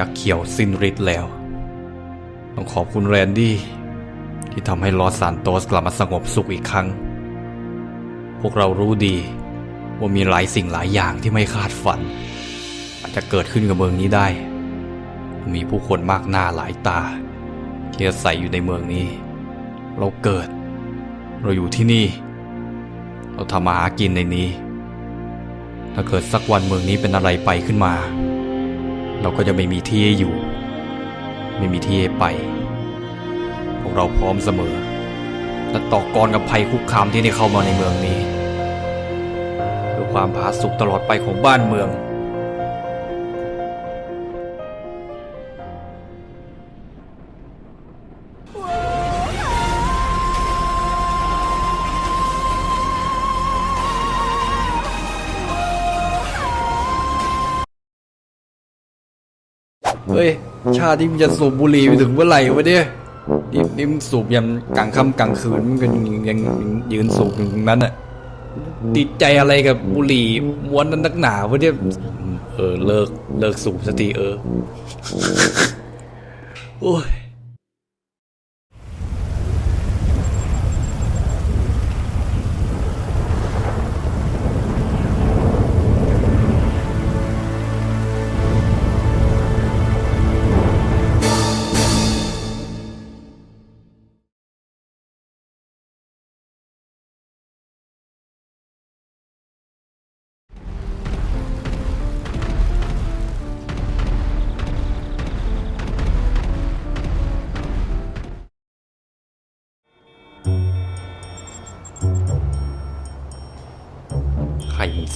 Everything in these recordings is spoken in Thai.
ยักษ์เขียวสิ้นฤทธิ์แล้ว ต้องขอบคุณแรนดี้ที่ทำให้ลอสซานโตสกลับมาสงบสุขอีกครั้ง พวกเรารู้ดีว่ามีหลายสิ่งหลายอย่างที่ไม่คาดฝัน อาจจะเกิดขึ้นกับเมืองนี้ได้ มีผู้คนมากหน้าหลายตา ที่อาศัยอยู่ในเมืองนี้ เราเกิด เราอยู่ที่นี่ เราทำมาหากินในนี้ ถ้าเกิดสักวันเมืองนี้เป็นอะไรไปขึ้นมา เราก็จะไม่มีที่ให้อยู่ ไม่มีที่ให้ไป พวกเราพร้อมเสมอ และต่อกรกับภัยคุกคามที่ได้เข้ามาในเมืองนี้เพื่อความผาสุกตลอดไปของบ้านเมือง ฮ้ย ชาติที่มึงจะสูบบุหรี่ไปถึงเมื่อไหร่วะเนี่ยนี่นี่มึงสูบยันกลางค่ำกลางคืนมึงก็ยังยังยืนสูบอยู่ตรงนั้นอะติดใจอะไรกับบุหรี่ม้วนนั้นนักหนาวะเนี่ยเออเลิกเลิกสูบสักทีเออ โอ้ย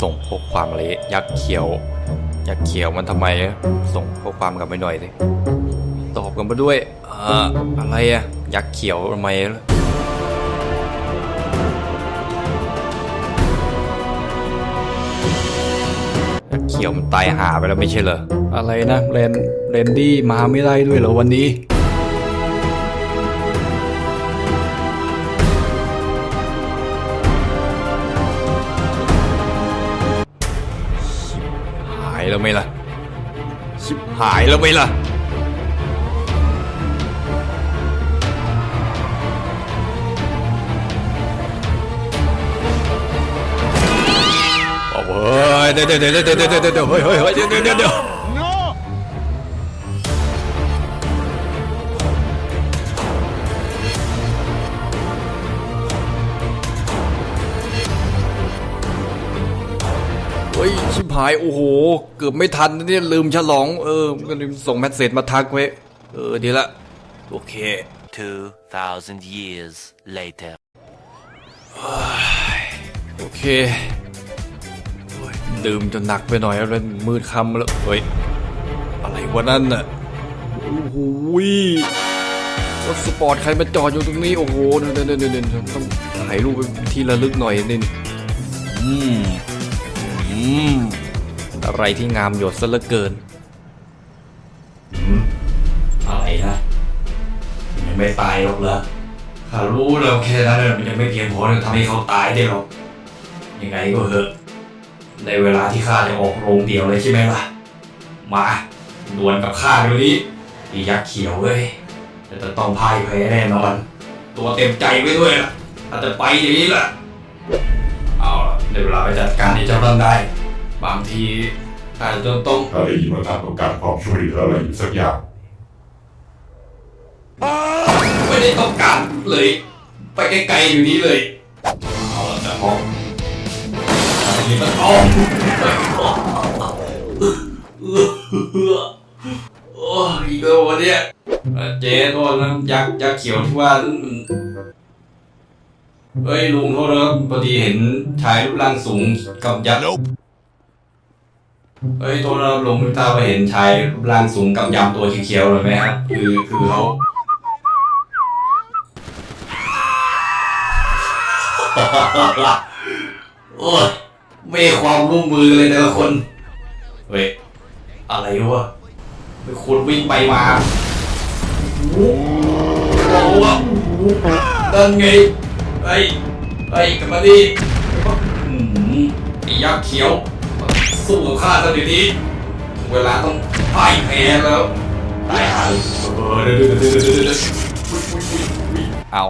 ส่งข้อความอะไรยักษ์เขียวยักษ์เขียวมันทำไมส่งข้อความกลับไปหน่อยสิตอบกันมาด้วยอ่าอะไรอะยักษ์เขียวทำไมล่ะยักษ์เขียวมันตายหาไปแล้วไม่ใช่เหรออะไรนะเรนเรนดี้มาไม่ได้ด้วยเหรอวันนี้ แล้วไหมล่ะ ชิบหายแล้วไหมล่ะ โอ้โหเดี๋ยวเดี๋ยวเดี๋ยวเดี๋ยวเดี๋ยวเดี๋ยวเฮ้ยเฮ้ยเฮ้ยเดี๋ยวเดี๋ยวเดี๋ยว หาย โอ้โห เกือบไม่ทันนะเนี่ยลืมฉลอง เออก็ลืมส่งแมสเซจมาทักไว้ เออ ดีละ โอเค 2,000 years later. โอเคโอ้ยดื่มจนหนักไปหน่อยแล้วมืดค่ำแล้วเฮ้ย อะไรวะนั่นน่ะ โอ้โหยรถสปอร์ตใครมาจอดอยู่ตรงนี้ โอ้โหเดี๋ยวเดี๋ยวเดี๋ยวเดี๋ยวต้องถ่ายรูปเป็นที่ระลึกหน่อยนี่อืมอืม อะไรที่งามหยดซะเหลือเกินอะไรนะยังไม่ตายหรอกเหรอข้ารู้แล้วแค่นั้นมันยังไม่เพียงพอที่จะทำให้เขาตายได้หรอกยังไงก็เหอะ ในเวลาที่ข้าจะออกโรงเดียวเลยใช่ไหมล่ะ มาดวลกับข้าเดี๋ยวนี้ไอียักษ์เขียวเว้ยแต่จะต้องพ่ายแพ้แน่นอน ตัวเต็มใจไว้ด้วยล่ะถ้าจะไปอย่างนี้ล่ะ เอาล่ะในเวลาไปจัดการที่เจ้านั่นได้ บางทีอาจจะต้องถ้าได้ยินว่าท่านต้องการความช่วยเหลืออะไรอยู่สักอย่าง ไม่ได้ต้องการเลย ไปไกลๆอยู่นี้เลยเอาละแต่ห้องอันนี้มันอ้อมโอ้ยอีกแล้ววันเนี้ยเอ่อเจ๊โทษนะยักษ์ยักษ์เขียวที่ว่ามันเฮ้ยลุงโทษนะครับพอดีเห็นชายรูปร่างสูงกับยักษ์ เฮ้ยโทษนะครับลุงถ้าไปเห็นชายรูปร่างสูงกับยำตัวเขียวๆหน่อยไหมครับ คือคือเขาโอ้ยไม่ความร่วมมือเลยแต่ละคน เฮ้ย อะไรวะไปคนวิ่งไปมาโอ้โหนั่นไงไอ้ไอ้กลับมาดิไอ้ยักษ์เขียว สู้กับข้าซะเดี๋ยวนี้เวลาต้องพ่ายแพ้แล้วตายหาเลยเออเดี๋ยวเดี๋ยวเดี๋ยวเดี๋ยวเดี๋ยวเอา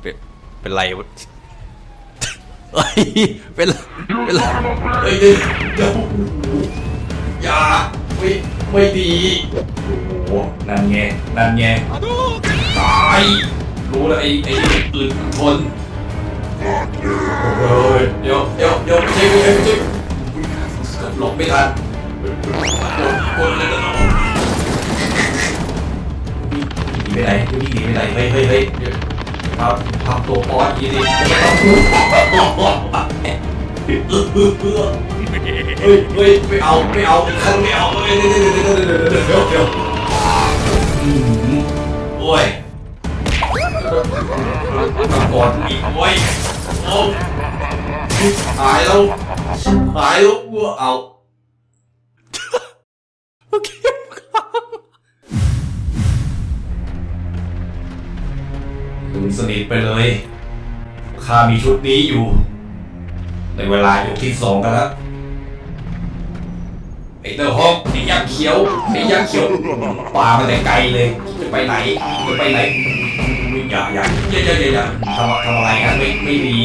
เป็นเป็นไรวะเฮ้ยเป็นเป็นไรเฮ้ยเดี๋ยวเดี๋ยวอย่าไม่ไม่ดีโอ้โหนั่นไงนั่นไงตายรู้แล้วไอ้ไอ้อื่นทนเฮ้ยเดี๋ยวเดี๋ยวเดี๋ยวไม่ใช่ไม่ใช่ไม่ใช่ หลบไม่ทันกดเลยนะหนีไปไหนวิ่งหนีไปไหนเฮ้ยเฮ้ยเฮ้ยเดี๋ยวครับทำตัวปอดอีดิไม่ต้องพูดเฮ้ยเฮ้ยไม่เอาไม่เอาอีกครั้งไม่เอาเฮ้ยเดี๋ยวเดี๋ยวเดี๋ยวเดี๋ยวเดี๋ยวเดี๋ยวเดี๋ยวอืมโอ้ยตะกอนอีกโอ้ยโอ้หายแล้ว หายแล้ววัวเอาโอเคลืมสนิทไปเลย ข้ามีชุดนี้อยู่ ในเวลายกที่สองกันแล้วไอ้เตอร์ฮอกไอ้ยักษ์เขียวไอ้ยักษ์เขียวป่ามาแต่ไกลเลยจะไปไหนจะไปไหนอย่าอย่าอย่าอย่าอย่าอย่าทำทำอะไรกันไม่ไม่ดี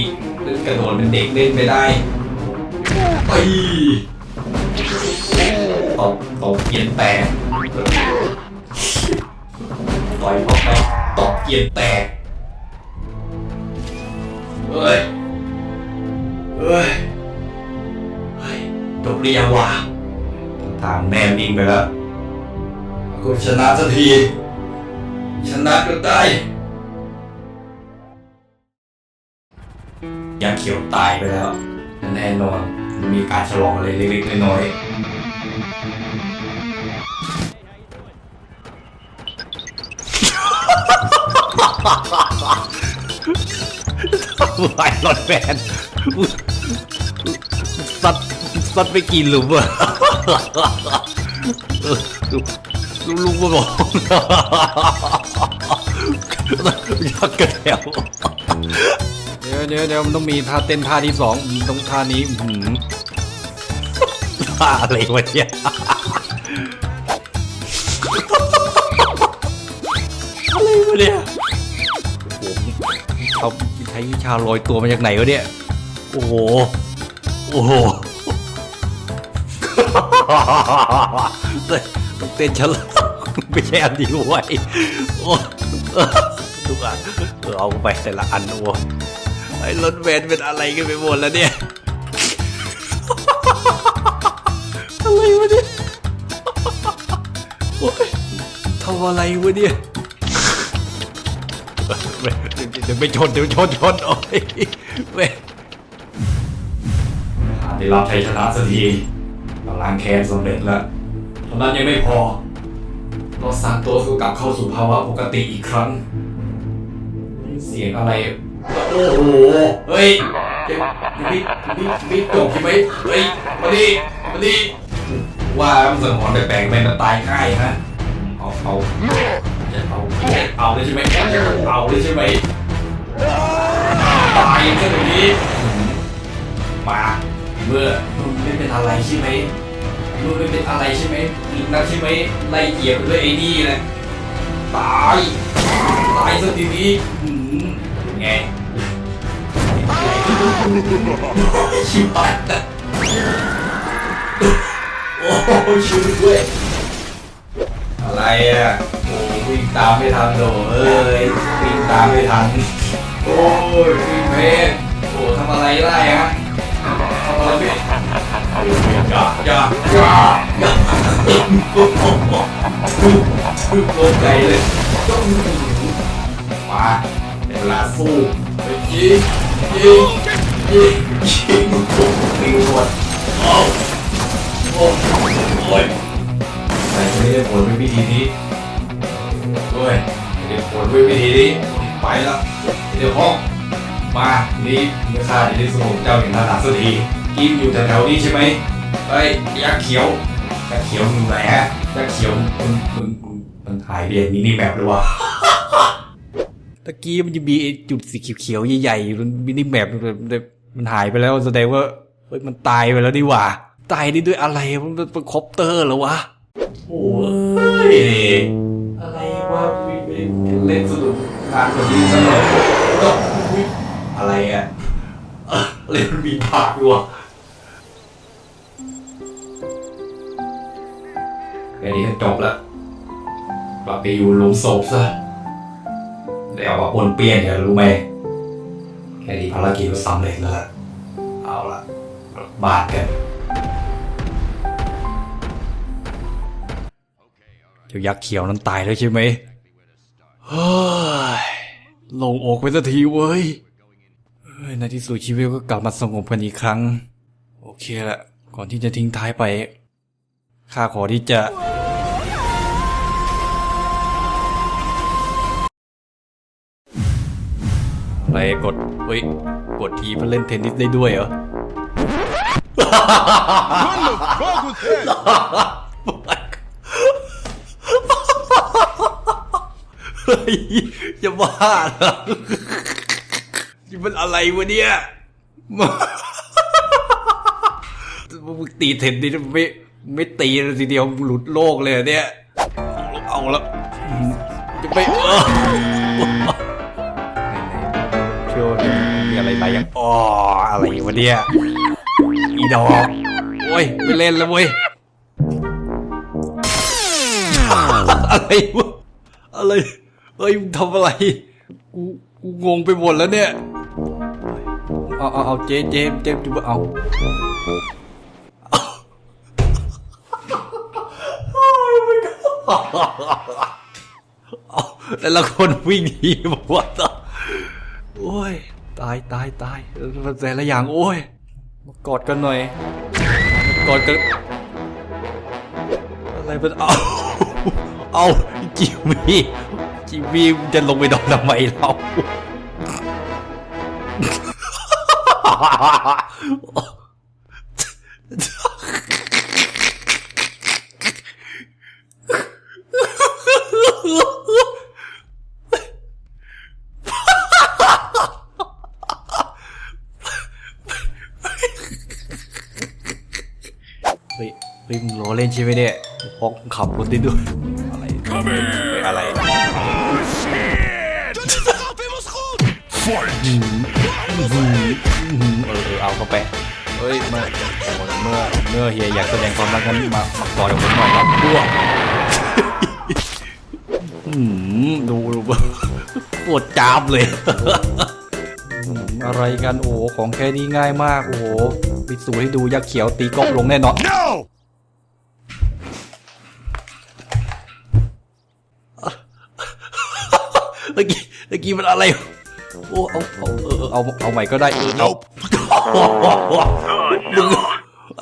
กระโดดเป็นเด็กเล่นไปได้ ไปตบตบเกียนแตกต่อยเข้าไปตบเกียนแตกเฮ้ย เฮ้ย เฮ้ยจบเรียงว่ะทางแนมยิงไปแล้วกูชนะสักที ชนะก็ได้ยาเขียวตายไปแล้ว แน่นอน มีการฉลองอะไรเล็กๆน้อยๆไวรอนแมนสัตว์สัตว์ไปกินหรือเปล่าลุงลุงมาบอกยักกระแถว เดี๋ยวเดี๋ยวเดี๋ยวมันต้องมีท่าเต้นท่าที่สองต้องท่านี้อื้อหือท่าอะไรวะเนี่ยอะไรวะเนี่ยโอ้โหเขาใช้วิชาลอยตัวมาจากไหนวะเนี่ยโอ้โหโอ้โหเต้นต้องเต้นฉลาดไม่ใช่อันดีไว้โอ้ ทุกอันเออเอาไปแต่ละอันโอ้ ไอ้รถแวนเป็นอะไรกันไปหมดแล้วเนี่ย อะไรวะเนี่ยโอ้ยทำอะไรวะเนี่ยเว้ยเดี๋ยวไม่ชนเดี๋ยวชนชนโอ้ยเว้ยได้รับชัยชนะสักทีกำลังแค้นสำเร็จแล้วเท่านั้นยังไม่พอลอสซานโตสก็กลับเข้าสู่ภาวะปกติอีกครั้ง เสียงอะไร โอ้โหเฮ้ยยังไม่ไม่ไม่จบใช่ไหมเฮ้ยมาดิมาดิว่ามันสังหรณ์แปลกๆไม่มันตายง่ายฮะเอาเอาจะเอาเอาเลยใช่ไหมเอาเลยใช่ไหมตายแค่ตรงนี้มาเมื่อมึงไม่เป็นอะไรใช่ไหมมึงไม่เป็นอะไรใช่ไหมอีกนักใช่ไหมไล่เหยียบด้วยไอ้นี่แหละตายตายซะทีนี้หืม ไงชิบหายละโอ้ช่วยด้วยอะไรอะโอ้วิ่งตามไม่ทันโดเอ้ยวิ่งตามไม่ทันโอ้ยวิ่งเพลโอ้ทำอะไรได้ฮะทำอะไรไม่อย่าอย่าอย่าอย่าโกงใจเลยมาเว ลาสู้ไปยิงยิงยิงยิงยิงหมดโอ้โอ้โอ้ยแต่ไม่ได้ผลด้วยวิธีนี้โอ้ยไม่ได้ผลด้วยวิธีนี้ไปแล้วเดี๋ยวห้องมานี่เมื่อข้าจะได้สงบเจ้าอย่างถนัดสักทีกินอยู่แถวๆนี้ใช่ไหมเฮ้ยยักษ์เขียวยักษ์เขียวมึงไหนฮะยักษ์เขียวมึงมึงมึงมันหายไปอย่างมินิแมปหรือวะ ตะกี้มันจะมีจุดสีเขียวๆใหญ่ๆมันมินิแมปมันหายไปแล้วแสดงว่าเฮ้ยมันตายไปแล้วดีหว่า ตายได้ด้วยอะไรมันเป็นคอปเตอร์เหรอวะโอ้ยอะไรวะเล่นสนุกทางคนนี้ซะหน่อยอะไรอะเออเล่นบีบากด้วยแค่นี้จบล้วกลับไปอยู่หลุมศพซะ ได้เอามาปนเปี้ยนอย่ารู้ไหมแค่นี้ภารกิจก็สำเร็จแล้วล่ะเอาละบานกันเจ้ายักษ์เขียวนั้นตายแล้วใช่ไหมเฮ้ยลงอกไปสักทีเว้ยเฮ้ยในที่สุดชีวิตก็กลับมาสงบกันอีกครั้ง โอเคละก่อนที่จะทิ้งท้ายไปข้าขอที่จะ อะไรกดเฮ้ยกดทีเพื่อเล่นเทนนิสได้ด้วยเหรอเฮ้ยจะบ้าเหรอนี่มันอะไรวะเนี่ยมามึงตีเทนนิสไม่ไม่ตีเลยทีเดียวหลุดโลกเลยเนี่ยเอาละจะไปเออ ยังอ๋ออะไรวะเนี่ยอีดอกโอ้ยไปเล่นแล้วเว้ยอะไรวะอะไรเฮ้ยมึงทำอะไรกูกูงงไปหมดแล้วเนี่ยเอาเอาเอาเจเจเจมจะเอาเอาแล้วละคนวิ่งหนีบอกว่าโอ้ย ตายตายตายแต่ละอย่างโอ้ยมากอดกันหน่อยกอดกันอะไรเป็นเอาเอาจิมมี่จิมมี่จะลงไปนอนทำไมเรา ฮ้ยเฮ้ยมึงล้อเล่นใช่ไหมเนี่ยพกขับรถได้ด้วยอะไรอะไรเออเอาเข้าไปเฮ้ยเมื่อเมื่อเมื่อเฮียอยากแสดงความรักกันมามากอดกับผมหน่อยครับพวกดูดูปวดจามเลย อะไรกันโอ้ของแค่นี้ง่ายมากโอ้โหไปสูให้ดูยักษ์เขียวตีกอล์ฟลงแน่นอน เมื่อ กี้เมื่อกี้มันอะไรโอ้เอาเอาเออเออเอาเอาใหม่ก็ได้เออเอามึง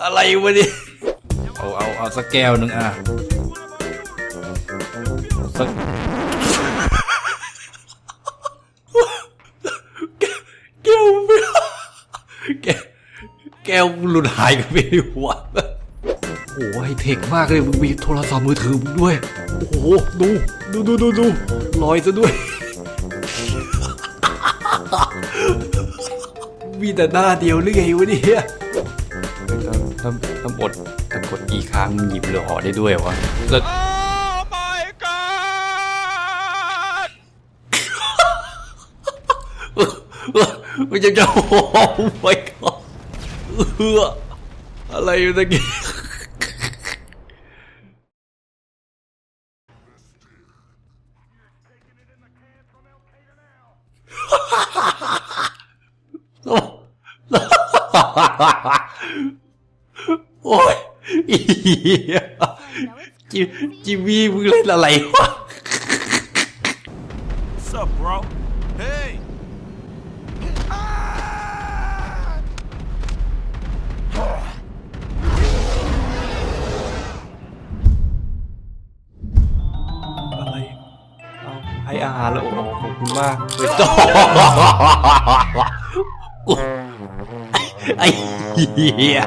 อะไรวะเนี่ยเอาเอาเอาสักแก้วหนึ่งอะเอาสักแก้วไม่แก้วแก้วหลุดหายกันไปในหัวโอ้โหไฮเทคมากเลยมึงมีโทรศัพท์มือถือมึงด้วย โอ้โห ดู ดูดูดูดูลอยซะด้วย มีแต่หน้าเดียวหรือไงวะเนี่ยต้องต้องต้องอดต้องกดกี่ครั้งหยิบเรือห่อได้ด้วยวะแล้ว Oh my god! มันจะจะโอ้โหไปก่อนเอออะไรอยู่ตะกี้โอ้ โอ้ยอีเหี้ยจิจิมมี่มึงเล่นอะไรวะ What's up, bro? Hey! Ah! อะไรเอาให้อาหารแล้วโอ้โหขอบคุณมากเฮ้ยจ้อ ไอ้เหี้ย